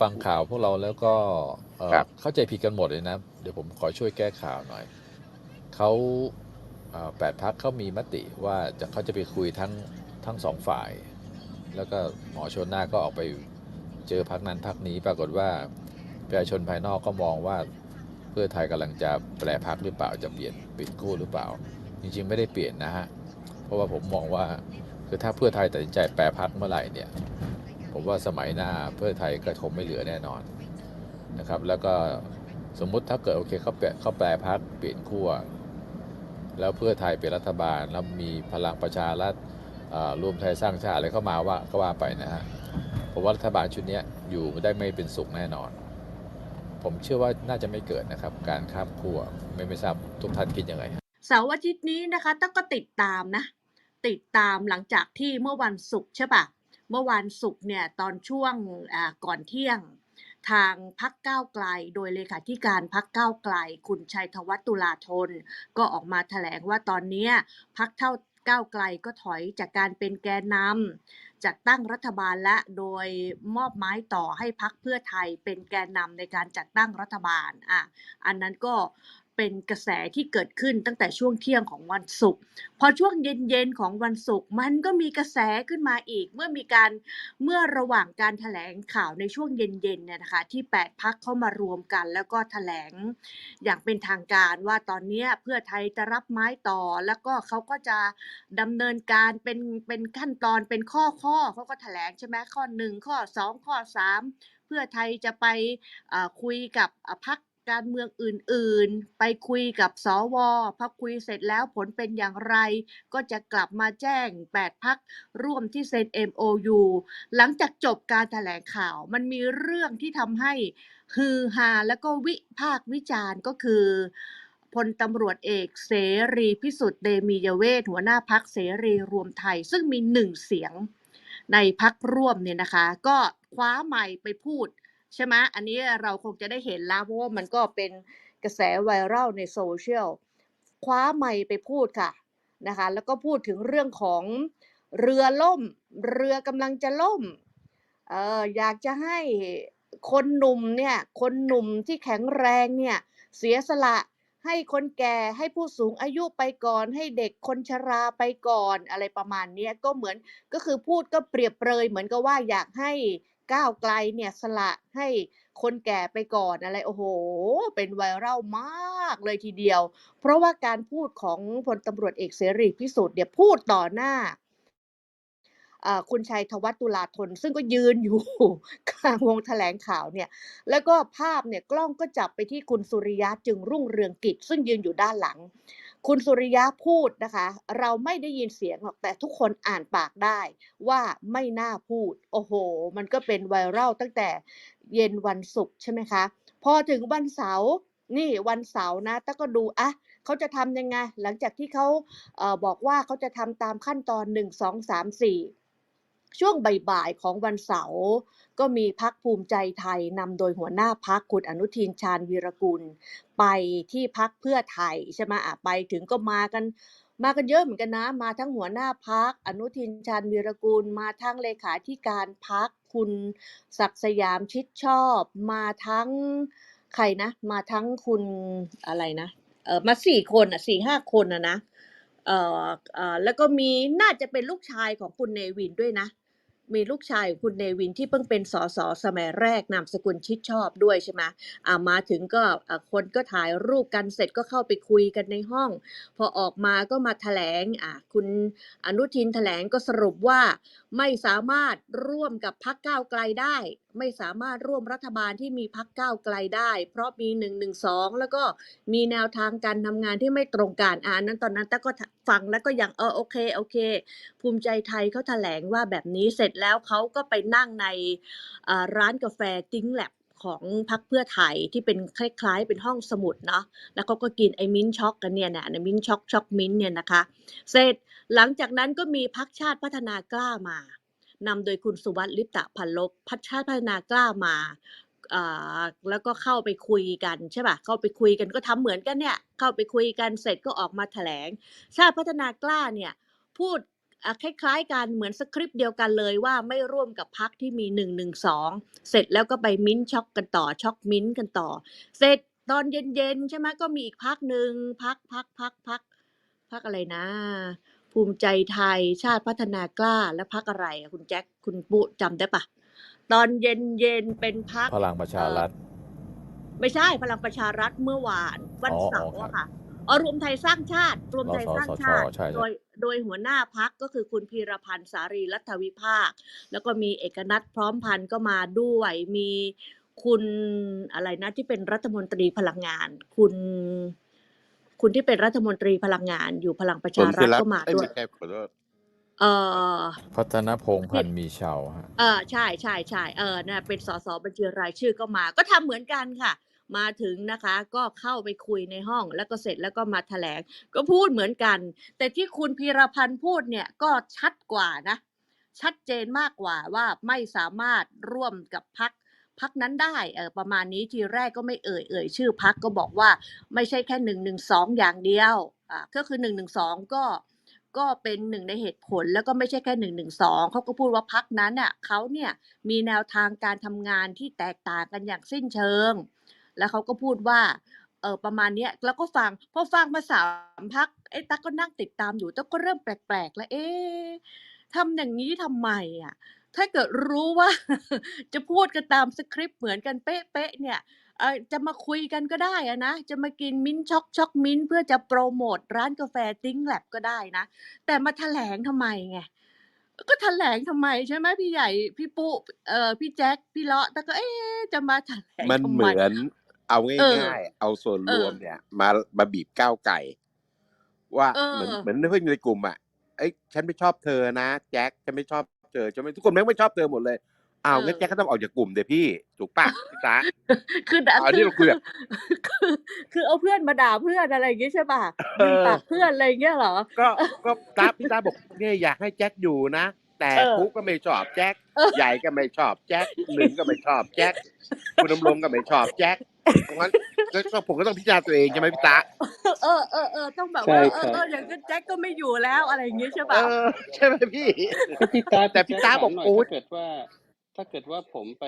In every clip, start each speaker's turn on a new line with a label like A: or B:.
A: ฟังข่าวพวกเราแล้วก็เอ่อ
B: ครับ
A: เข้าใจผิดกันหมดเลยนะ เดี๋ยวผมขอช่วยแก้ข่าวหน่อย เขาเอ่อแปดพักเขามีมติว่าจะเขาจะไปคุยทั้งทั้งสองฝ่าย แล้วก็หมอชนน่านก็ออกไปเจอพักนั้นพักนี้ปรากฏว่าประชาชนภายนอกก็มองว่าเพื่อไทยกำลังจะแปลพักหรือเปล่าจะเปลี่ยนปิดคู่หรือเปล่า จริงๆ ไม่ได้เปลี่ยนนะฮะเพราะว่าผมมองว่าคือถ้าเพื่อไทยตัดสินใจแปลพักเมื่อไหร่เนี่ย ผมว่าสมัยหน้าเพื่อไทยก็คงไม่เหลือแน่นอนนะครับแล้วก็สมมุติถ้าเกิดโอเคเขาแปลเขาแปลพักเปลี่ยนขั้วแล้วเพื่อไทยเป็นรัฐบาลแล้วมีพลังประชารัฐอ่ารวมไทยสร้างชาติอะไรเข้ามาว่าก็ว่าไปนะฮะผมว่ารัฐบาลชุดนี้อยู่ได้ไม่เป็นสุขแน่นอน ผมเชื่อว่าน่าจะไม่เกิดนะครับ การข้ามขั้วไม่ไม่ทราบทุกท่านคิดยังไง
C: เสาร์อาทิตย์นี้นะคะต้องก็ติดตามนะ ติดตามหลังจากที่เมื่อวันศุกร์ใช่ปะ เมื่อวันศุกร์เนี่ยตอนช่วงก่อนเที่ยงทางพักก้าวไกล โดยเลขาธิการพักก้าวไกล คุณชัยธวัฒตุลาธน ก็ออกมาแถลงว่าตอนนี้พักเท่าก้าวไกลก็ถอยจากการเป็นแกนนำจัดตั้งรัฐบาลและโดยมอบหมายต่อให้พักเพื่อไทยเป็นแกนนำในการจัดตั้งรัฐบาลอะอันนั้นก็ เป็นกระแสที่เกิดขึ้นตั้งแต่ช่วงเที่ยงของวันศุกร์พอช่วงเย็นๆของวันศุกร์มันก็มีกระแสขึ้นมาอีก เมื่อมีการเมื่อระหว่างการแถลงข่าวในช่วงเย็นๆเนี่ยนะคะที่ 8พักเข้ามารวมกัน แล้วก็แถลงอย่างเป็นทางการว่าตอนนี้เพื่อไทยจะรับไม้ต่อ แล้วก็เขาก็จะดำเนินการเป็นเป็นขั้นตอนเป็นข้อข้อเขาก็แถลงใช่ไหมข้อหนึ่งข้อสองข้อสามเพื่อไทยจะไปคุยกับพัก การเมืองอื่นๆ ไปคุยกับสวพอคุยเสร็จแล้วผลเป็นอย่างไร ก็จะกลับมาแจ้ง 8พักร่วมที่เซ็น MOU หลังจากจบการแถลงข่าว มันมีเรื่องที่ทำให้ฮือฮาแล้วก็วิพากษ์วิจารณ์ก็คือพลตำรวจเอกเสรีพิสุทธิ์เตมียเวทหัวหน้าพักเสรีรวมไทย ซึ่งมีหนึ่งเสียงในพักร่วมเนี่ยนะคะ ก็คว้าไมค์ไปพูด ใช่ไหมอันนี้เราคงจะได้เห็นแล้วเพราะว่ามันก็เป็นกระแสไวรัลในโซเชียลคว้าไมค์ไปพูดค่ะนะคะ แล้วก็พูดถึงเรื่องของเรือล่ม เรือกำลังจะล่มเอออยากจะให้คนหนุ่มเนี่ยคนหนุ่มที่แข็งแรงเนี่ยเสียสละให้คนแก่ให้ผู้สูงอายุไปก่อน ให้เด็กคนชราไปก่อนอะไรประมาณนี้ก็เหมือนก็คือพูดก็เปรียบเปรยเหมือนกับว่าอยากให้ ก้าวไกลเนี่ยสละให้คนแก่ไปก่อนอะไรโอ้โห เป็นไวรัลมากเลยทีเดียว เพราะว่าการพูดของพลตำรวจเอกเสรีพิสุทธิ์เนี่ยพูดต่อหน้าคุณชัยธวัฒน์ตุลาธน ซึ่งก็ยืนอยู่กลางวงแถลงข่าวเนี่ย แล้วก็ภาพเนี่ยกล้องก็จับไปที่คุณสุริยะจึงรุ่งเรืองกิจ ซึ่งยืนอยู่ด้านหลัง คุณสุริยะพูดนะคะ เราไม่ได้ยินเสียงหรอกแต่ทุกคนอ่านปากได้ว่าไม่น่าพูด โอ้โห มันก็เป็นไวรัลตั้งแต่เย็นวันศุกร์ใช่ไหมคะ พอถึงวันเสาร์นี่วันเสาร์นะแต่ก็ดูอะเขาจะทำยังไง หลังจากที่เขาเออบอกว่าเขาจะทำตามขั้นตอนหนึ่งสองสามสี่ ช่วงบ่ายๆของวันเสาร์ก็มีพักภูมิใจไทยนำโดยหัวหน้าพักคุณอนุทินชาญวีรกุล ไปที่พักเพื่อไทยใช่ไหมอะไปถึงก็มากัน มากันเยอะเหมือนกันนะ มาทั้งหัวหน้าพักอนุทินชาญวีรกุล มาทั้งเลขาธิการพักคุณศักสยามชิดชอบ มาทั้งใครนะ มาทั้งคุณอะไรนะเออมาสี่คนอะสี่ห้าคนอะนะ เอ่อเอ่อแล้วก็มีน่าจะเป็นลูกชายของคุณเนวินด้วยนะ มีลูกชายของคุณเนวินที่เพิ่งเป็นสสสมัยแรกนามสกุลชิดชอบด้วยใช่ไหมอ่ามาถึงก็อ่าคนก็ถ่ายรูปกันเสร็จก็เข้าไปคุยกันในห้อง พอออกมาก็มาแถลงอ่าคุณอนุทินแถลงก็สรุปว่าไม่สามารถร่วมกับพักก้าวไกลได้ ไม่สามารถร่วมรัฐบาลที่มีพักก้าวไกลได้ เพราะมีหนึ่งหนึ่งสองแล้วก็มีแนวทางการทำงานที่ไม่ตรงกันอ่านั้นตอนนั้นแต่ก็ฟังแล้วก็ยังเออโอเคโอเค ภูมิใจไทยเขาแถลงว่าแบบนี้เสร็จแล้วเขาก็ไปนั่งในร้านกาแฟติ้งแลบของพรรคเพื่อไทยที่เป็นคล้ายๆ เป็นห้องสมุดเนาะ แล้วเขาก็กินไอ้มิ้นช็อกกันเนี่ยนะไอมิ้นช็อกช็อกมิ้นเนี่ยนะคะ เสร็จหลังจากนั้นก็มีพักชาติพัฒนากล้ามา นำโดยคุณสุวัสดิ์ลิปตะพันลบพัชาติพัฒนากล้ามาอ่าแล้วก็เข้าไปคุยกันใช่ป่ะ เข้าไปคุยกันก็ทำเหมือนกันเนี่ย เข้าไปคุยกันเสร็จก็ออกมาแถลง ชาติพัฒนากล้าเนี่ยพูดคล้ายๆกันเหมือนสคริปต์เดียวกันเลยว่าไม่ร่วมกับพักที่มีหนึ่งหนึ่งสองเสร็จแล้วก็ไปมิ้นช็อกกันต่อช็อกมิ้นกันต่อ เสร็จตอนเย็นๆใช่ไหมก็มีอีกพักหนึ่งพักพักพักพักพักอะไรนะ ภูมิใจไทย ชาติพัฒนากล้า และพักอะไรอะคุณแจ็คคุณปุ๊จำได้ปะตอนเย็นๆเป็นพัก
A: พลังประชารัฐ
C: ไม่ใช่พลังประชารัฐเมื่อวานวัน
A: อ๋อ
C: เสาร์
A: อ๋อ
C: อะ
A: ครั
C: ค่ะ
A: บ
C: อ๋อรวมไทยสร้างชาติ รวมไทยสร้างชาติ
A: รสชใช่
C: โดยโดยหัวหน้าพักก็คือคุณพีรพันธ์สารีรัฐวิภาค แล้วก็มีเอกนัทพร้อมพันธ์ก็มาด้วยมีคุณอะไรนะที่เป็นรัฐมนตรีพลังงาน คุณ คุณที่เป็นรัฐมนตรีพลังงานอยู่พลังประ
B: ส
C: ชานรั
B: ธิ
C: ฐ
B: รัต
C: ก็
B: น์
C: มา
B: เอ้ย
C: ด้วย
B: ไม่ใช่ขอโทษ
C: เออ
A: พัฒนพงษ์พันธ์มีเชาวฮะ
C: เออใช่ใช่ใช่เออนะเป็นสสบัญชีรายชื่อก็มา ก็ทำเหมือนกันค่ะ มาถึงนะคะ ก็เข้าไปคุยในห้องแล้วก็เสร็จแล้วก็มาแถลง ก็พูดเหมือนกัน แต่ที่คุณพีรพันธ์พูดเนี่ยก็ชัดกว่านะ ชัดเจนมากกว่าว่าไม่สามารถร่วมกับพัก พักนั้นได้เออประมาณนี้ทีแรกก็ไม่เอ่ยเอ่ยชื่อพักก็บอกว่าไม่ใช่แค่หนึ่งหนึ่งสองอย่างเดียวอ่าก็คือหนึ่งหนึ่งสองก็ก็เป็นหนึ่งในเหตุผลแล้วก็ไม่ใช่แค่หนึ่งหนึ่งสองเขาก็พูดว่าพักนั้นน่ะเขาเนี่ยมีแนวทางการทำงานที่แตกต่างกันอย่างสิ้นเชิง แล้วเขาก็พูดว่าเออประมาณเนี้ยแล้วก็ฟังพอฟังมาสามพักไอ้ตั๊กก็นั่งติดตามอยู่ตั๊กก็เริ่มแปลกๆ แล้วเอ๊ะทำอย่างนี้ทำไมอะ ถ้าเกิดรู้ว่า จะพูดกันตามสคริปต์เหมือนกันเป๊ะๆเนี่ยเออจะมาคุยกันก็ได้อะนะ จะมากินมิ้นท์ช็อกช็อกมิ้นท์เพื่อจะโปรโมทร้านกาแฟติ้งแลบก็ได้นะ แต่มาแถลงทำไมไง ก็แถลงทำไมใช่ไหมพี่ใหญ่ พี่ปุ๊เอ่อพี่แจ็ค พี่เลาะแต่ก็เอ๊ะจะมาแถลง
B: มัน
C: ทำ
B: เห
C: ไม
B: มือนเอา
C: เออ
B: ง่ายๆ เอาส่วน
C: เอ
B: ร
C: อ
B: วมเนี่ย มามาบีบก้าวไก่ ว่า
C: เอ
B: เหมือน
C: อ
B: เหมือนเพื่อนในกลุ่มอะเอ้ยฉันไม่ชอบเธอนะ แจ็คฉันไม่ชอบ เธอฉันไม่ทุกคนแม่งไม่ชอบเธอหมดเลยอ้าวงั้นแจ็คก็ต้องออกจากกลุ่มเดี๋ยวพี่ถูกปะพี่ตา
C: คือด่า
B: อัน
C: คื
B: นี้
C: อ
B: เราคุย
C: คือ
B: แบบ
C: คือคือเอาเพื่อนมาด่าเพื่อนอะไรอย่างงี้ใช่ป่ะ
B: เอ
C: ดึง
B: อ
C: ปากเพื่อนอะไรอย่างเงี้ยเหรอ
B: ก็ก็ตาพี่ตาบอกเนี่ยอยากให้แจ็คอยู่นะแต่
C: เออ
B: ปุ๊กก็ไม่ชอบแจ็ค
C: เออ
B: ใหญ่ก็ไม่ชอบแจ็คหนึ่งก็ไม่ชอบแจ็คคุณดำรงก็ไม่ชอบแจ็ค งั้นก็ก็ผมก็ต้องพิจารณาตัวเองใช่ไหมพี่ตา
C: เออเออเออต้องแบบ
D: ใช่
C: ว่าเอ
D: ค
C: อ
D: รับ
C: เอออย่างนั้นแจ็คก็ไม่อยู่แล้วอะไรอย่างงี้ใช่
B: เอ
C: ป่ะ
B: อใช่ไหมพี่
D: ก็พี่ตา
B: แต่พี่ตาบอก
D: ถมหน่ย
B: โอ๊ย
D: ถ้าเกิดว่า ถ้าเกิดว่าผมไป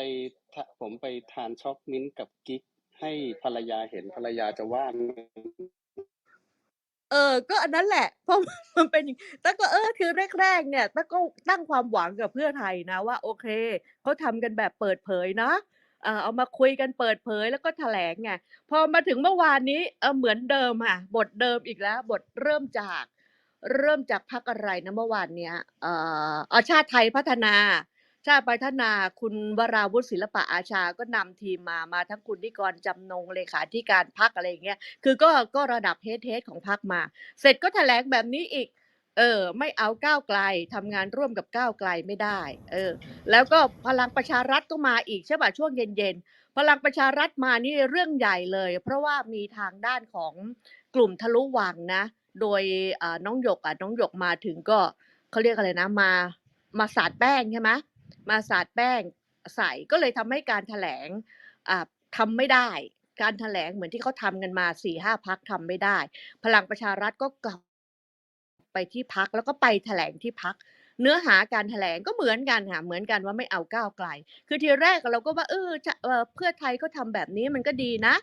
D: ทะผมไปทานช็อกมิ้นท์กับกิ๊กให้ภรรยาเห็นภรรยาจะว่าไหม
C: เออ ก็อันนั้นแหละ เพราะมันเป็นอย่างแต่ก็เออคือแรกๆเนี่ยแต่ก็ตั้งความหวังกับเพื่อไทยนะว่า โอเคเขาทำกันแบบเปิดเผยเนาะ เออเอามาคุยกันเปิดเผย แล้วก็แถลงไง พอมาถึงเมื่อวานนี้ เออ เหมือนเดิมค่ะ บทเดิมอีกแล้ว บทเริ่มจาก เริ่มจากพักอะไรนะเมื่อวานเนี้ย เอ่อเอาชาติไทยพัฒนา ชาติพัฒนาคุณวราวุฒิศิลปะอาชา ก็นำทีมมา มาทั้งคุณนิกรจำนงเลขาธิการพักอะไรอย่างเงี้ย คือก็ ก็ระดับเฮดเฮดของพักมา เสร็จก็แถลงแบบนี้อีก เออ ไม่เอาก้าวไกลทำงานร่วมกับก้าวไกลไม่ได้ เออ แล้วก็พลังประชารัฐก็มาอีกใช่ป่ะช่วงเย็นๆ พลังประชารัฐมานี่เรื่องใหญ่เลย เพราะว่ามีทางด้านของกลุ่มทะลุวังนะ โดยน้องหยกอะน้องหยกมาถึงก็เขาเรียกอะไรนะมามาสาดแป้งใช่ไหมมาสาดแป้งใส่ก็เลยทำให้การแถลงอ่าทำไม่ได้ การแถลงเหมือนที่เขาทำกันมาสี่ห้าพักทำไม่ได้ พลังประชารัฐก็กลับ ไปที่พักแล้วก็ไปแถลงที่พัก เนื้อหาการแถลงก็เหมือนกันค่ะเหมือนกันว่าไม่เอาก้าวไกล คือทีแรกเราก็ว่าเออจะเอ่อเพื่อไทยก็ทำแบบนี้มันก็ดีนะ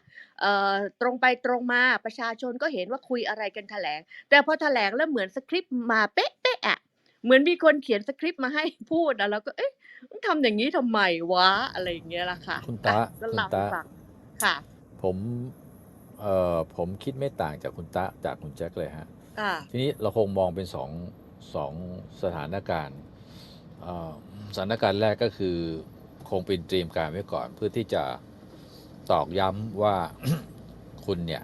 C: เอ่อตรงไปตรงมาประชาชนก็เห็นว่าคุยอะไรกันแถลง แต่พอแถลงแล้วเหมือนสคริปต์มาเป๊ะเป๊ะอะเหมือนมีคนเขียนสคริปต์มาให้พูดอะเราก็เอ๊ะมันทำอย่างนี้ทำไมวะอะไรอย่างเงี้ยล่ะค่ะ
A: คุณตา
C: อะก็
A: คุณ
C: เล่าให้
A: ตา
C: ฟังค่ะ
A: ผมเอ่อผมคิดไม่ต่างจากคุณตะจากคุณแจ็คเลยฮะ
C: ค่ะ
A: ทีนี้เราคงมองเป็นสองสองสถานการณ์เอ่อสถานการณ์แรกก็คือคงเป็นเตรียมการไว้ก่อน เพื่อที่จะตอกย้ำว่า คุณเนี่ย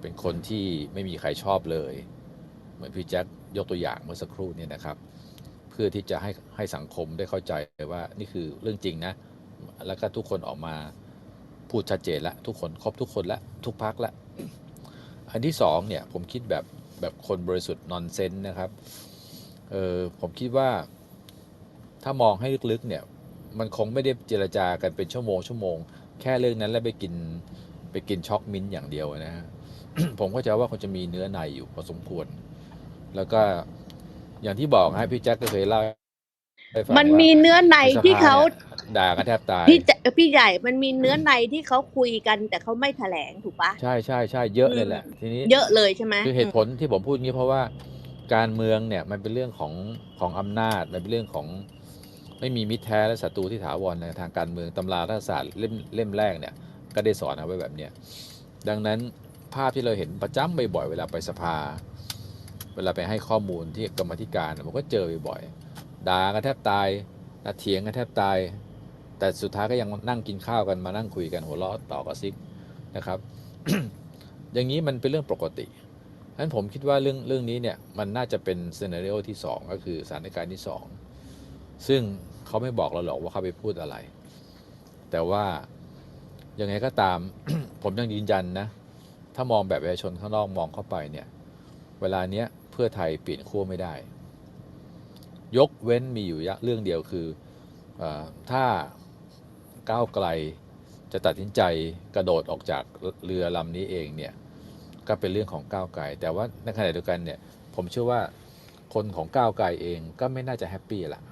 A: เป็นคนที่ไม่มีใครชอบเลย เหมือนพี่แจ็คยกตัวอย่างเมื่อสักครู่เนี่ยนะครับ เพื่อที่จะให้ให้สังคมได้เข้าใจว่านี่คือเรื่องจริงนะ แล้วก็ทุกคนออกมาพูดชัดเจนล้วทุกคนครบทุกคนล้วทุกพักล้วอันที่สองเนี่ยผมคิดแบบ แบบคนบริสุทธิ์นอนเซนนะครับ เออผมคิดว่า ถ้ามองให้ลึกๆเนี่ย มันคงไม่ได้เจรจากันเป็นชั่วโมงชั่วโมง แค่เรื่องนั้นแล้วไปกินไปกินช็อกมิ้นท์อย่างเดียวนะฮะผมก็จะว่าคงจะมีเนื้อในอยู่พอสมควร แล้วก็อย่างที่บอกฮะพี่แจ็คก็เคยเล่าให้ฟัง
C: มัน
A: ว่า
C: มีเนื้อใน
A: ในสภา
C: ที่เขา
A: นี่ย ด่ากันแทบตาย
C: พี่จะพี่ใหญ่มันมีเนื้อในที่เขาคุยกันแต่เขาไม่แถลงถูกปะ
A: ใช่ใช่ใช่เยอะเลยแหละทีนี้
C: เยอะเลยใช่ไหม
A: คือเหตุผลที่ผมพูดงี้เพราะว่าการเมืองเนี่ยมันเป็นเรื่องของของอำนาจมันเป็นเรื่องของไม่มีมิตรแท้และศัตรูที่ถาวรในทางการเมืองตำรารัฐศาสตร์เล่มเล่มแรกเนี่ยก็ได้สอนเอาไว้แบบเนี้ยดังนั้นภาพที่เราเห็นประจำบ่อยๆเวลาไปสภา เวลาไปให้ข้อมูลที่กรรมาธิการผมก็เจอบ่อยๆด่ากันแทบตายนะเถียงกันแทบตาย แต่สุดท้ายก็ยังนั่งกินข้าวกันมานั่งคุยกันหัวเราะต่อกระซิกนะครับ อย่างนี้มันเป็นเรื่องปกติฉะนั้นผมคิดว่าเรื่องเรื่องนี้เนี่ยมันน่าจะเป็นซีนารีโอที่ 2 ก็คือสถานการณ์ที่ 2 ซึ่งเขาไม่บอกเราหรอกว่าเขาไปพูดอะไร แต่ว่ายังไงก็ตาม ผมยังยืนยันนะ ถ้ามองแบบประชาชนข้างนอกมองเข้าไปเนี่ยเวลาเนี้ยเพื่อไทยเปลี่ยนขั้วไม่ได้ ยกเว้นมีอยู่เรื่องเดียวคือเออถ้า ก้าวไกล จะตัดสินใจกระโดดออกจากเรือลำนี้เองเนี่ยก็เป็นเรื่องของก้าวไกล แต่ว่าในขณะเดียวกันเนี่ยผมเชื่อว่าคนของก้าวไกลเองก็ไม่น่าจะแฮปปี้ละ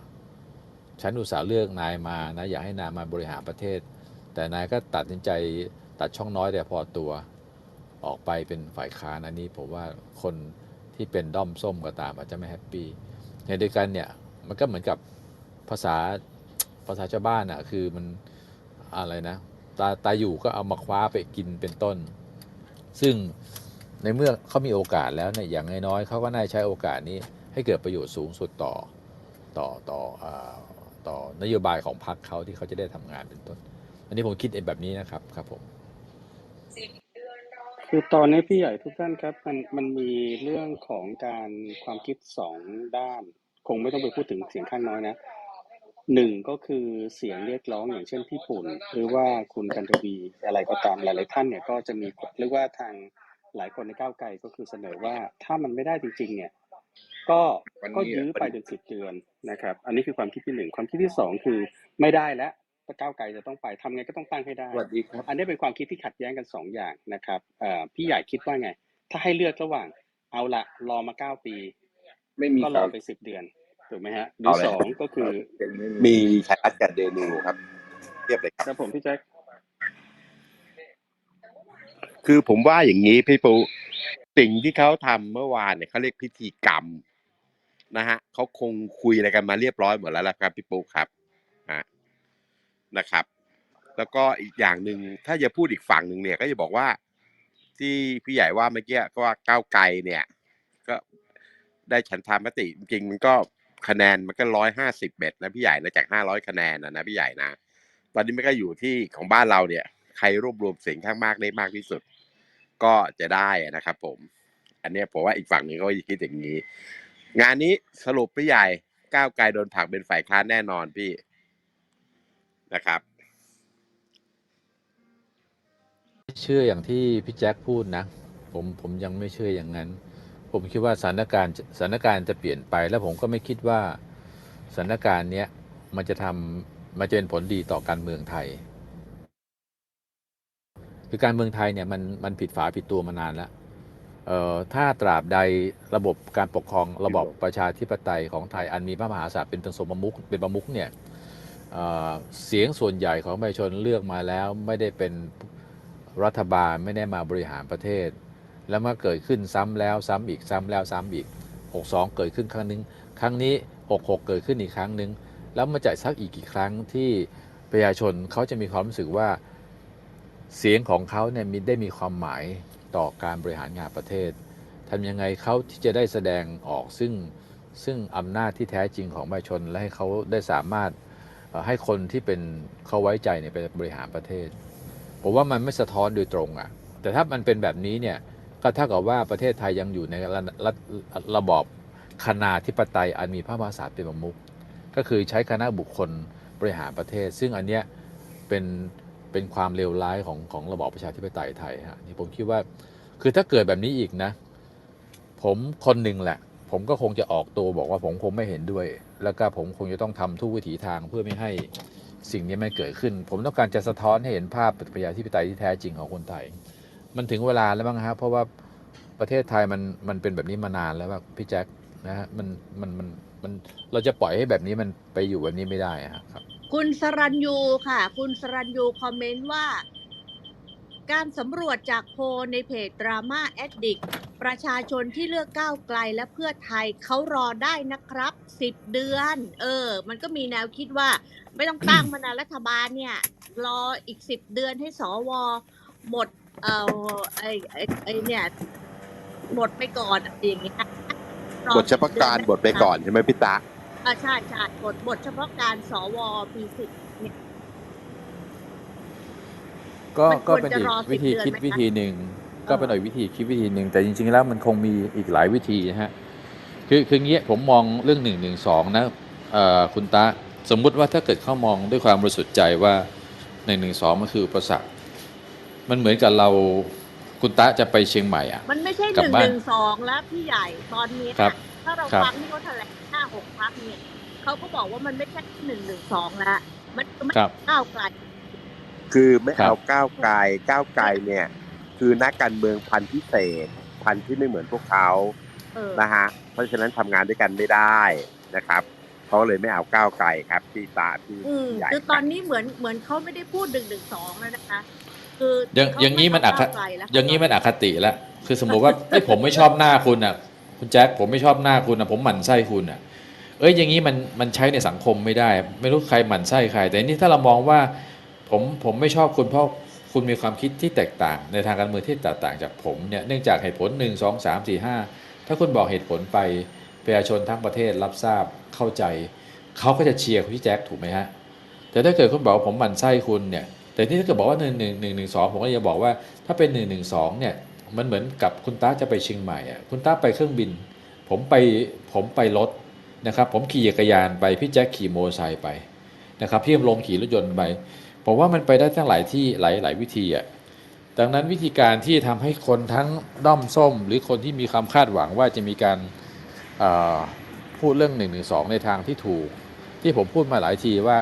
A: ฉันอุตส่าห์เลือกนายมานะอยากให้นายมาบริหารประเทศ แต่นายก็ตัดสินใจตัดช่องน้อยแต่พอตัวออกไปเป็นฝ่ายค้านอันนี้ผมว่าคนที่เป็นด้อมส้มก็ตามอาจจะไม่แฮปปี้ในเดียวกันเนี่ยมันก็เหมือนกับภาษาภาษาชาวบ้านอะคือมัน อะไรนะตาตาอยู่ก็เอามาคว้าไปกินเป็นต้น ซึ่งในเมื่อเขามีโอกาสแล้วเนี่ยอย่างน้อยๆเขาก็น่าใช้โอกาสนี้ให้เกิดประโยชน์สูงสุดต่อต่อต่ออาต่อนโยบายของพรรคเขาที่เขาจะได้ทำงานเป็นต้น อันนี้ผมคิดเองแบบนี้นะครับครับผม
D: คือตอนนี้พี่ใหญ่ทุกท่านครับมันมันมีเรื่องของการความคิดสองด้าน คงไม่ต้องไปพูดถึงเสียงข้างน้อยนะ หนึ่งก็คือเสียงเรียกร้องอย่างเช่นพี่ปุ่น หรือว่าคุณกันทวีอะไรก็ตามหลายๆท่านเนี่ยก็จะมีเรียกว่าทางหลายคนในก้าวไกลก็คือเสนอว่าถ้ามันไม่ได้จริง ๆ เนี่ย ก็
B: วันนี้
D: ก็ยื้อไปจนสิบเดือนนะครับ อันนี้คือความคิดที่หนึ่งความคิดที่สองคือไม่ได้แล้วถ้าก้าวไกลจะต้องไปทำไงก็ต้องตั้งให้ได้
B: สวัสดีครับ
D: อันนี้เป็นความคิดที่ขัดแย้งกันสองอย่างนะครับเอ่อพี่ใหญ่คิดว่าไง ถ้าให้เลือกระหว่าง เอาละรอมาเก้าปี
B: ไม่มี
D: ก็
B: ค
D: ร
B: รั
D: อบไปสิบเดือน ถูกไหมฮะหรื
B: เอา
D: อ
B: เลย
D: สองก็คือ
B: มีชัยรัตน์กับเดนูครับ เทียบเลยครับ
D: ครับผมพี่แจ็ค
B: คือผมว่าอย่างนี้พี่ปูสิ่งที่เขาทำเมื่อวานเนี่ยเขาเรียกพิธีกรรมนะฮะเขาคงคุยอะไรกันมาเรียบร้อยหมดแล้วล่ะครับพี่ปูครับฮะนะครับ แล้วก็อีกอย่างหนึ่งถ้าจะพูดอีกฝั่งหนึ่งเนี่ย ก็จะบอกว่า ที่พี่ใหญ่ว่าเมื่อกี้ก็ว่าก้าวไกลเนี่ย ก็ได้ฉันทามติจริงๆมันก็ คะแนนมันก็ร้อยห้าสิบเอ็ดนะพี่ใหญ่นะจากห้าร้อยคะแนนนะนะพี่ใหญ่นะ ตอนนี้มันก็อยู่ที่ของบ้านเราเนี่ย ใครรวบรวมเสียงข้างมากได้มากที่สุด ก็จะได้นะครับผม อันนี้ผมว่าอีกฝั่งหนึ่งก็คิดอย่างนี้ งานนี้สรุปพี่ใหญ่ก้าวไกลโดนผักเป็นฝ่ายค้านแน่นอนพี่นะครับ
A: เชื่ออย่างที่พี่แจ็คพูดนะ ผมผมยังไม่เชื่ออย่างนั้น ผมคิดว่าสถานการณ์สถานการณ์จะเปลี่ยนไป แล้วผมก็ไม่คิดว่าสถานการณ์เนี้ยมันจะทำมันจะเป็นผลดีต่อการเมืองไทย คือการเมืองไทยเนี่ยมันมันผิดฝาผิดตัวมานานแล้วเอ่อถ้าตราบใดระบบการปกครองระบอบประชาธิปไตยของไทยอันมีพระมหากษัตริย์เป็นเป็นสมมุขเป็นประมุขเนี่ยเเสียงส่วนใหญ่ของประชาชนเลือกมาแล้วไม่ได้เป็นรัฐบาลไม่ได้มาบริหารประเทศ แล้วมาเกิดขึ้นซ้ำแล้วซ้ำอีกซ้ำแล้วซ้ำอีก 62 เกิดขึ้นครั้งหนึง ครั้งนี้ 66 เกิดขึ้นอีกครั้งหนึ่งแล้วมาจะสักอีกกี่ครั้งที่ประชาชนเขาจะมีความรู้สึกว่าเสียงของเขาเนี่ยมีได้มีความหมายต่อการบริหารงานประเทศทำยังไงเขาที่จะได้แสดงออกซึ่งซึ่งอำนาจที่แท้จริงของประชาชนและให้เขาได้สามารถให้คนที่เป็นเขาไว้ใจเนี่ยไปบริหารประเทศ ผมว่ามันไม่สะท้อนโดยตรงอะ่ะแต่ถ้ามันเป็นแบบนี้เนี่ย ก็เท่ากับว่าประเทศไทยยังอยู่ในระระระบอบคณาธิปไตยอันมีพระมหากษัตริย์เป็นประมุขก็คือใช้คณะบุคคลบริหารประเทศ ซึ่งอันเนี้ยเป็นเป็นความเลวร้ายของของระบอบประชาธิปไตยไทยฮะนี่ผมคิดว่าคือถ้าเกิดแบบนี้อีกนะ ผมคนหนึ่งแหละ ผมก็คงจะออกตัวบอกว่าผมคงไม่เห็นด้วย แล้วก็ผมคงจะต้องทำทุกวิถีทางเพื่อไม่ให้สิ่งนี้ไม่เกิดขึ้น ผมต้องการจะสะท้อนให้เห็นภาพประชาธิปไตยที่แท้จริงของคนไทย มันถึงเวลาแล้วบ้งฮะเพราะว่าประเทศไทยมันมันเป็นแบบนี้มานานแล้วว่าพี่แจ็คนะฮะมันมันมันมันเราจะปล่อยให้แบบนี้มันไปอยู่แบบนี้ไม่ได้ครับ
C: คุณสรัญยูค่ะ คุณสรัญยูคอมเมนต์ว่า การสำรวจจากโพลในเพจดราม่าแอดดิกประชาชนที่เลือกก้าวไกลและเพื่อไทยเขารอได้นะครับสิบเดือน เออ มันก็มีแนวคิดว่า ไม่ต้องตั้งมานานรัฐบาลเนี่ย รออีกสิบเดือนให้สวหมด เอ่อไอไอไอเนี่ยหมดไปก่อนอะไรอย่างเงี้ยรอบ
B: ทเฉพาะการ
C: 10เดือน
B: บทไปก่อนใช่ไหมพี่ตา
C: อ่าใช่ใช่บทบทเฉพาะการสวปีสิบเนี่ย
A: ก็
C: มันควร
A: ก็เป็น
C: จะ
A: อีก
C: รอ10
A: วิธี
C: เดือน
A: คิด
C: ไหมคะ
A: วิธีหนึ่งก็เป็นอีกวิธีคิดวิธีหนึ่งแต่จริง ๆ แล้วมันคงมีอีกหลายวิธีนะฮะคือคืออย่างเงี้ยผมมองเรื่องหนึ่งหนึ่งสองนะเอ่อคุณตาสมมุติว่าถ้าเกิดเขามองด้วยความบริสุทธิ์ใจว่าหนึ่งหนึ่งสองมันคืออุปสรรค มันเหมือนกับเราคุณตาจะไปเชียงใหม่อะ
C: มันไม่ใช่ห
A: กลับ
C: นึ่ง
A: บ้า
C: ห
A: น
C: นึ่งสองแล้วพี่ใหญ่ตอนนี้
A: ครับ
C: ถ้าเรา
A: ครับ
C: ฟังที่เขาแถลงห้าหกพักเนี่ยเขาก็บอกว่ามันไม่ใช่หนึ่งหนึ่งสองแล้วมันมัน
A: ครับ
C: ก้าวไกล
B: คือไม่
A: ครับ
B: เอาก้าวไกลก้าวไกลเนี่ย คือนักการเมืองพันธุ์พิเศษ พันธุ์ที่ไม่เหมือนพวกเขา
C: เออ
B: นะฮะเพราะฉะนั้นทำงานด้วยกันไม่ได้นะครับเขาเลยไม่เอาก้าวไกลครับพี่ตาพี่
C: อืม
B: ใหญ่
C: คือตอนนี้เหมือนเหมือนเขาไม่ได้พูดหนึ่งหนึ่งสองแล้วนะคะ คือ
A: อย่าง
C: เขา
A: อย่างนี้มัน
C: ไต้
A: อค
C: ก้าวไกลแล้ว
A: อย่างนี้มันอคติแล้วคือสมมติว่าไอ้ยผมไม่ชอบหน้าคุณอะ คุณแจ็คผมไม่ชอบหน้าคุณอะผมหมั่นไส้คุณอะ เอ้ยอย่างนี้มันมันใช้ในสังคมไม่ได้ ไม่รู้ใครหมั่นไส้ใคร แต่นี่ถ้าเรามองว่า ผมผมไม่ชอบคุณเพราะคุณมีความคิดที่แตกต่าง ในทางการเมืองที่แตกต่างจากผมเนี่ยเนื่องจากเหตุผลหนึ่งสองสามสี่ห้าถ้าคุณบอกเหตุผลไปประชาชนทั้งประเทศรับทราบเข้าใจเขาก็จะเชียร์คุณพี่แจ็คถูกไหมฮะแต่ถ้าเกิดคุณบอกว่าผมหมั่นไส้คุณเนี่ย แต่นี่ถ้าเกิดบอกว่าหนึ่งหนึ่งหนึ่งหนึ่งสองผมก็จะบอกว่าถ้าเป็นหนึ่งหนึ่งสองเนี่ยมันเหมือนกับคุณต้าจะไปเชียงใหม่อะคุณต้าไปเครื่องบิน ผมไปผมไปรถนะครับ ผมขี่จักรยานไปพี่แจ็คขี่มอเตอร์ไซค์ไปนะครับพี่ลงขี่รถยนต์ไปผมว่ามันไปได้ทั้งหลายที่หลายหลายวิธีอะดังนั้นวิธีการที่ทำให้คนทั้งด้อมส้ม หรือคนที่มีความคาดหวังว่าจะมีการพูดเรื่อง1นึในทางที่ถูก ที่ผมพูดมาหลายทีว่า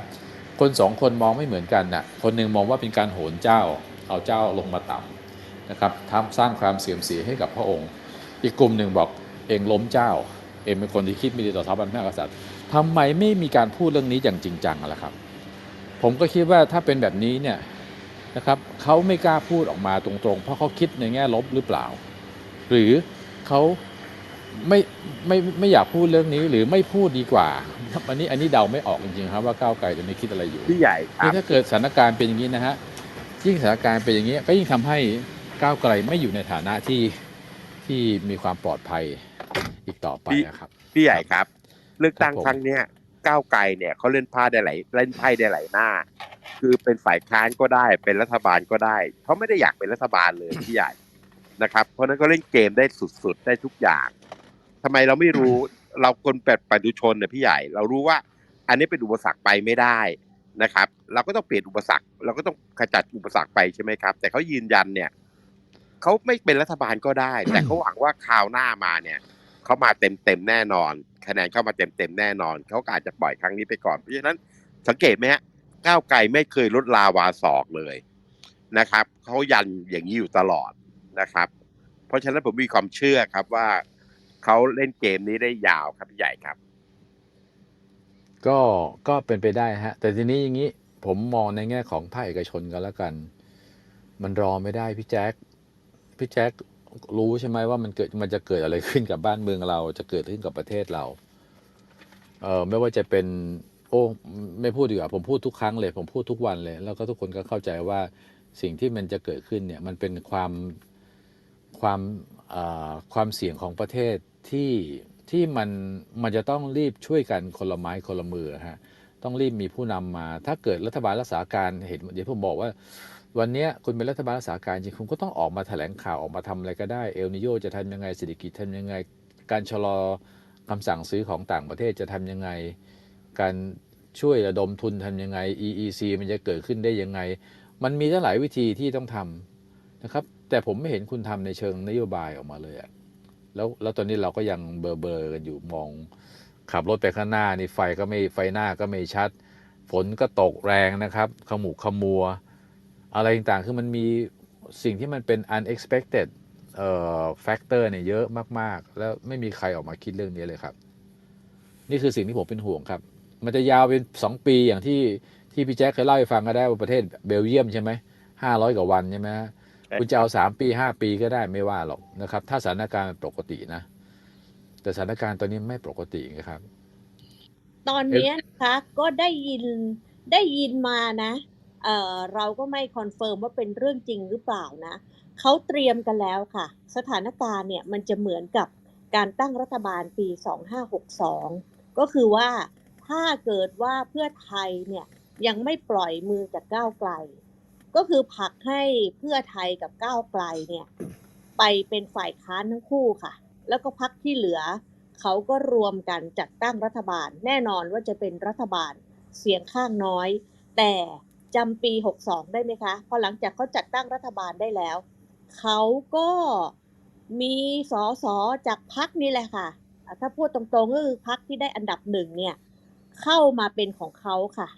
A: คนสองคนมองไม่เหมือนกันน่ะคนหนึ่งมองว่าเป็นการโหนเจ้า เอาเจ้าลงมาต่ำนะครับทำสร้างความเสื่อมเสียให้กับพระองค์ อีกกลุ่มหนึ่งบอกเองล้มเจ้า เองเป็นคนที่คิดไม่ดีต่อสถาบันพระมหากษัตริย์ทำไมไม่มีการพูดเรื่องนี้อย่างจริงจังล่ะครับ ผมก็คิดว่าถ้าเป็นแบบนี้เนี่ยนะครับเขาไม่กล้าพูดออกมาตรงๆ เพราะเขาคิดในแง่ลบหรือเปล่า หรือเขา ไม่ไม่ไม่อยากพูดเรื่องนี้หรือไม่พูดดีกว่าอันนี้อันนี้เดาไม่ออกจริงๆครับว่าก้าวไกลจะไม่คิดอะไรอยู่
B: พี่ใหญ่ครั
A: นี่
B: บ
A: ถ้าเกิดสถานการณ์เป็นอย่างนี้นะฮะยิ่งสถานการณ์เป็นอย่างนี้ก็ยิ่งทำให้ก้าวไกลไม่อยู่ในฐานะที่ที่มีความปลอดภัยอีกต่อไปนะครับ
B: พี่ใหญ่ครับ เลือกตั้ง
A: ครับผม
B: ครั้งเนี้ยก้าวไกลเนี่ยเขาเล่นผ้าได้หลายเล่นไพ่ได้หลายหน้า คือเป็นฝ่ายค้านก็ได้ เป็นรัฐบาลก็ได้เขาไม่ได้อยากเป็นรัฐบาลเลยพี่ใหญ่นะครับ เพราะฉะนั้นก็เล่นเกมได้สุดๆ ได้ทุกอย่าง ทำไมเราไม่รู้เราคนแปดปัจจุชนเนี่ยพี่ใหญ่ เรารู้ว่า อันนี้เป็นอุปสรรคไปไม่ได้นะครับ เราก็ต้องเปลี่ยนอุปสรรค เราก็ต้องขจัดอุปสรรคไปใช่ไหมครับ แต่เขายืนยันเนี่ยเขาไม่เป็นรัฐบาลก็ได้ แต่เขาหวังว่าคราวหน้ามาเนี่ยเขามาเต็มเต็มแน่นอน คะแนนเข้ามาเต็มเต็มแน่นอนเขาอาจจะปล่อยครั้งนี้ไปก่อนเพราะฉะนั้นสังเกตไหมฮะก้าวไกลไม่เคยลดลาวาศอกเลยนะครับเขายันอย่างนี้อยู่ตลอดนะครับ เพราะฉะนั้นผมมีความเชื่อครับว่า เขาเล่นเกมนี้ได้ยาวครับพี่ใหญ่ครับ
A: ก็ก็เป็นไปได้ฮะ แต่ทีนี้อย่างนี้ผมมองในแง่ของภาคเอกชนกันแล้วกัน มันรอไม่ได้พี่แจ๊คพี่แจ๊ครู้ใช่ไหมว่ามันเกิดมันจะเกิดอะไรขึ้นกับบ้านเมืองเรา จะเกิดขึ้นกับประเทศเรา เออไม่ว่าจะเป็น โอ้ไม่พูดดีกว่าผมพูดทุกครั้งเลย ผมพูดทุกวันเลย แล้วก็ทุกคนก็เข้าใจว่าสิ่งที่มันจะเกิดขึ้นเนี่ย มันเป็นความความ ความเสี่ยงของประเทศที่ที่มันมันจะต้องรีบช่วยกันคนละไม้คนละมือฮะต้องรีบมีผู้นำมา ถ้าเกิดรัฐบาลรักษาการเห็นเดี๋ยวผมบอกว่า วันนี้คุณเป็นรัฐบาลรักษาการจริงคุณก็ต้องออกมาแถลงข่าวออกมาทำอะไรก็ได้เอลนิโยจะทำยังไงเศรษฐกิจทำยังไง การชะลอคำสั่งซื้อของต่างประเทศจะทำยังไง การช่วยระดมทุนทำยังไง EEC มันจะเกิดขึ้นได้ยังไง มันมีตั้งหลายวิธีที่ต้องทำนะครับ แต่ผมไม่เห็นคุณทำในเชิงนโยบายออกมาเลยอะแล้วแล้วตอนนี้เราก็ยังเบลอเบลอๆกันอยู่มอง ขับรถไปข้างหน้านี่ไฟก็ไม่ไฟหน้าก็ไม่ชัด ฝนก็ตกแรงนะครับ ขมุกขมัว อะไรต่างๆ คือมันมีสิ่งที่มันเป็น unexpected เอ่อแฟกเตอร์เนี่ยเยอะมากๆ แล้วไม่มีใครออกมาคิดเรื่องนี้เลยครับ นี่คือสิ่งที่ผมเป็นห่วงครับ มันจะยาวเป็นสองปีอย่างที่ที่พี่แจ๊คเคยเล่าให้ฟังก็ได้ว่าประเทศเบลเยียมใช่ไหมห้าร้อยกว่าวันใช่ไหมฮะ คุณจะเอาสามปีห้าปีก็ได้ไม่ว่าหรอกนะครับ ถ้าสถานการณ์ปกตินะ แต่สถานการณ์ตอนนี้ไม่ปกตินะครับ
C: ตอนเนี้ยนะคะก็ได้ยินได้ยินมานะเอ่อเราก็ไม่คอนเฟิร์มว่าเป็นเรื่องจริงหรือเปล่านะเขาเตรียมกันแล้วค่ะ สถานการณ์เนี่ยมันจะเหมือนกับการตั้งรัฐบาลปี 2562 ก็คือว่าถ้าเกิดว่าเพื่อไทยเนี่ยยังไม่ปล่อยมือจากก้าวไกล ก็คือผลักให้เพื่อไทยกับก้าวไกลเนี่ยไปเป็นฝ่ายค้านทั้งคู่ค่ะ แล้วก็พักที่เหลือ เขาก็รวมกันจัดตั้งรัฐบาล แน่นอนว่าจะเป็นรัฐบาลเสียงข้างน้อย แต่จำปี 62 ได้ไหมคะ พอหลังจากเขาจัดตั้งรัฐบาลได้แล้ว เขาก็มีสอสอจากพักนี่แหละค่ะ ถ้าพูดตรงๆก็คือพักที่ได้อันดับหนึ่งเนี่ย เข้ามาเป็นของเขาค่ะ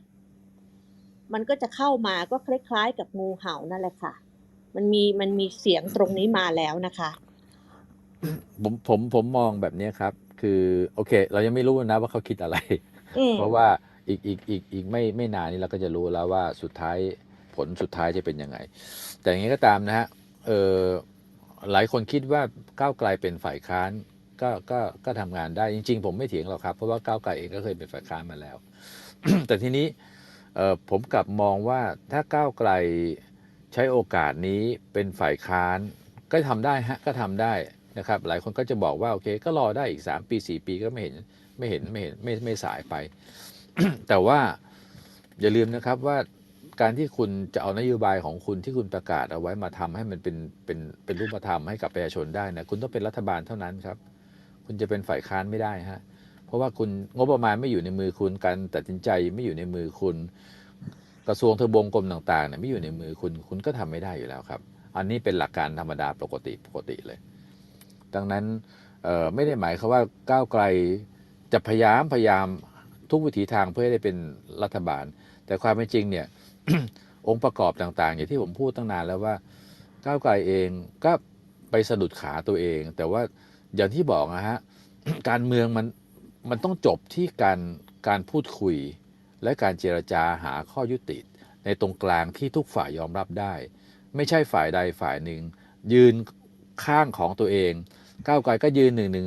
C: มันก็จะเข้ามาก็คล้ายๆ กับงูเห่านั่นแหละค่ะ มันมีมันมีเสียงตรงนี้มาแล้วนะคะ
A: ผมผมผมมองแบบนี้ครับ คือโอเค เรายังไม่รู้นะว่าเขาคิดอะไร
C: อืม
A: เพราะว่าอีกอีกอีกอีกไม่ไม่นานนี้เราก็จะรู้แล้วว่าสุดท้ายผลสุดท้ายจะเป็นยังไง แต่อย่างนี้ก็ตามนะฮะเออหลายคนคิดว่าก้าวไกลเป็นฝ่ายค้านก็ก็ก็ทำงานได้จริง ๆ ผมไม่เถียงหรอกครับ เพราะว่าก้าวไกลเองก็เคยเป็นฝ่ายค้านมาแล้ว แต่ทีนี้เออ ผมกลับมองว่าถ้าก้าวไกลใช้โอกาสนี้เป็นฝ่ายค้านก็ทำได้ฮะก็ทำได้นะครับ หลายคนก็จะบอกว่าโอเค ก็รอได้อีก 3 ปี 4 ปีก็ไม่เห็นไม่เห็นไม่เห็นไม่ไม่สายไป แต่ว่าอย่าลืมนะครับว่าการที่คุณจะเอานโยบายของคุณที่คุณประกาศเอาไว้มาทำให้มันเป็นเป็นเป็นรูปธรรมให้กับประชาชนได้นะคุณต้องเป็นรัฐบาลเท่านั้นครับ คุณจะเป็นฝ่ายค้านไม่ได้ฮะ ราะว่าคุณงบประมาณไม่อยู่ในมือคุณการตัดสินใจไม่อยู่ในมือคุณ กระทรวงเทบวงกรมต่างๆเนี่ยไม่อยู่ในมือคุณคุณก็ทำไม่ได้อยู่แล้วครับ อันนี้เป็นหลักการธรรมดาปกติปกติเลย ดังนั้นไม่ได้หมายความว่าก้าวไกลจะพยายามพยายามทุกวิถีทางเพื่อให้ได้เป็นรัฐบาล แต่ความเป็นจริงเนี่ยองค์ประกอบต่างๆ อย่างที่ผมพูดตั้งนานแล้วว่าก้าวไกลเองก็ไปสะดุดขาตัวเอง แต่ว่าอย่างที่บอกนะฮะการเมืองมัน มันต้องจบที่การการพูดคุย และการเจรจาหาข้อยุติ ในตรงกลางที่ทุกฝ่ายยอมรับได้ ไม่ใช่ฝ่ายใดฝ่ายหนึ่ง ยืนข้างของตัวเอง ก้าวไกลก็ยืน1นึ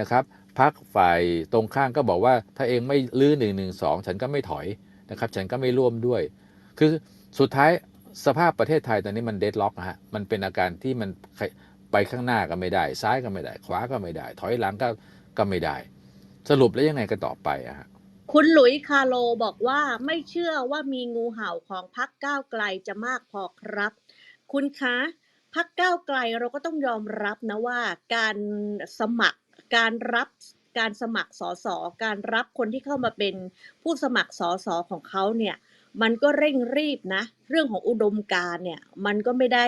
A: นะครับพักฝ่ายตรงข้างก็บอกว่าถ้าเองไม่ลื้อ1นึฉันก็ไม่ถอยนะครับ ฉันก็ไม่ร่วมด้วย คือสุดท้ายสภาพประเทศไทยตอนนี้มันเดดล็อกนะฮะมันเป็นอาการที่มันไปข้างหน้าก็ไม่ได้ ซ้ายก็ไม่ได้ ขวาก็ไม่ได้ ถอยหลังก็ก็ไม่ได้ สรุปแล้วยังไงกันต่อไปอะฮะ
C: คุณหลุยคาโลบอกว่าไม่เชื่อว่ามีงูเห่าของพักก้าวไกลจะมากพอครับ คุณคะพักก้าวไกลเราก็ต้องยอมรับนะว่าการสมัครการรับการสมัครสสการรับคนที่เข้ามาเป็นผู้สมัครสสของเขาเนี่ยมันก็เร่งรีบนะ เรื่องของอุดมการเนี่ยมันก็ไม่ได้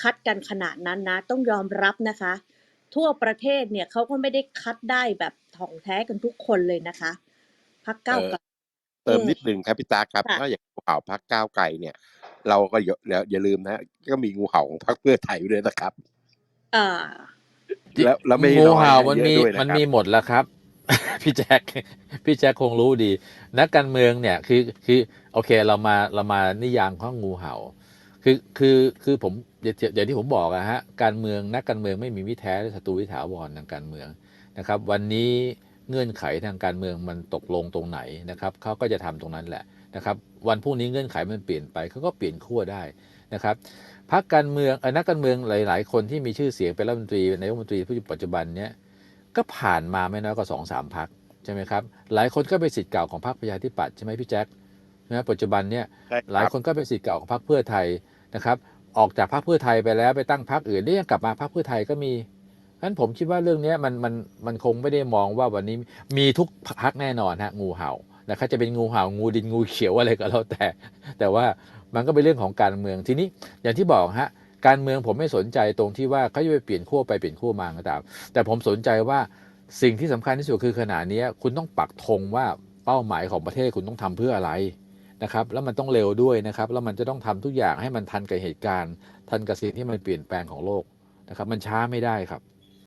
C: คัดกันขนาดนั้นนะ ต้องยอมรับนะคะ ทั่วประเทศเนี่ยเขาก็ไม่ได้คัดได้แบบถ่องแท้กันทุกคนเลยนะคะพักก้าวไกล
B: เติม
C: อืม
B: นิดหนึ่งครับพี่ตาครับ
C: ค่ะ
B: ถ้าอย่างงูเห่าพักก้าวไกลเนี่ย เราก็อย่าอย่าอย่าลืมนะ ก็มีงูเห่าของพักเพื่อไทยด้วยนะครับ
C: เอ่อ
B: แล้วแล้วไม่
A: งู
B: น้อย
A: เห่า
B: นะ
A: มัน
B: เยอะ
A: มี
B: ด้วยนะครับ
A: มันมีหมดแล้วครับ พี่แจ็คพี่แจ็คคงรู้ดี นักการเมืองเนี่ยคือคือโอเคเรามาเรามานิยามของงูเห่า คือคือคือผมอย่างอย่างที่ผมบอกอะฮะการเมืองนักการเมืองไม่มีวิแท้และศัตรูวิถาวรทางการเมืองนะครับ วันนี้เงื่อนไขทางการเมืองมันตกลงตรงไหนนะครับเขาก็จะทำตรงนั้นแหละนะครับวันพรุ่งนี้เงื่อนไขมันเปลี่ยนไปเขาก็เปลี่ยนขั้วได้นะครับพักการเมืองเอ่อนักการเมืองหลาย ๆ คนที่มีชื่อเสียงเป็นรัฐมนตรีนายกรัฐมนตรีผู้ปัจจุบันเนี้ยก็ผ่านมาไม่น้อยกว่าสองสามพักใช่ไหมครับหลายคนก็เป็นสิทธิ์เก่าของพรรคประชาธิปัตย์ใช่ไหมพี่แจ็คนะปัจจุบันเนี้ย
B: ใช่รับ
A: หลายคนก็เป็นสิทธิ์เก่าของพรรคเพื่อไทย นะครับออกจากพรรคเพื่อไทยไปแล้วไปตั้งพรรคอื่นได้วยังกลับมาพรรคเพื่อไทยก็มีนั้นผมคิดว่าเรื่องนี้มันมันมันคงไม่ได้มองว่าวันนี้มีทุกพรรคแน่นอนฮะงูเห่านะครับจะเป็นงูเห่างูดินงูเขียวอะไรก็แล้วแต่ แต่ว่ามันก็เป็นเรื่องของการเมืองทีนี้อย่างที่บอกฮะการเมืองผมไม่สนใจตรงที่ว่าเขาจะไปเปลี่ยนขั้วไปเปลี่ยนขั้วมาก็ตามแต่ผมสนใจว่าสิ่งที่สำคัญที่สุดคือขณะนี้คุณต้องปักธงว่าเป้าหมายของประเทศคุณต้องทำเพื่ออะไร นะครับแล้วมันต้องเร็วด้วยนะครับแล้วมันจะต้องทำทุกอย่างให้มันทันกับเหตุการณ์ ทันกับสิ่งที่มันเปลี่ยนแปลงของโลกนะครับมันช้าไม่ได้ครับ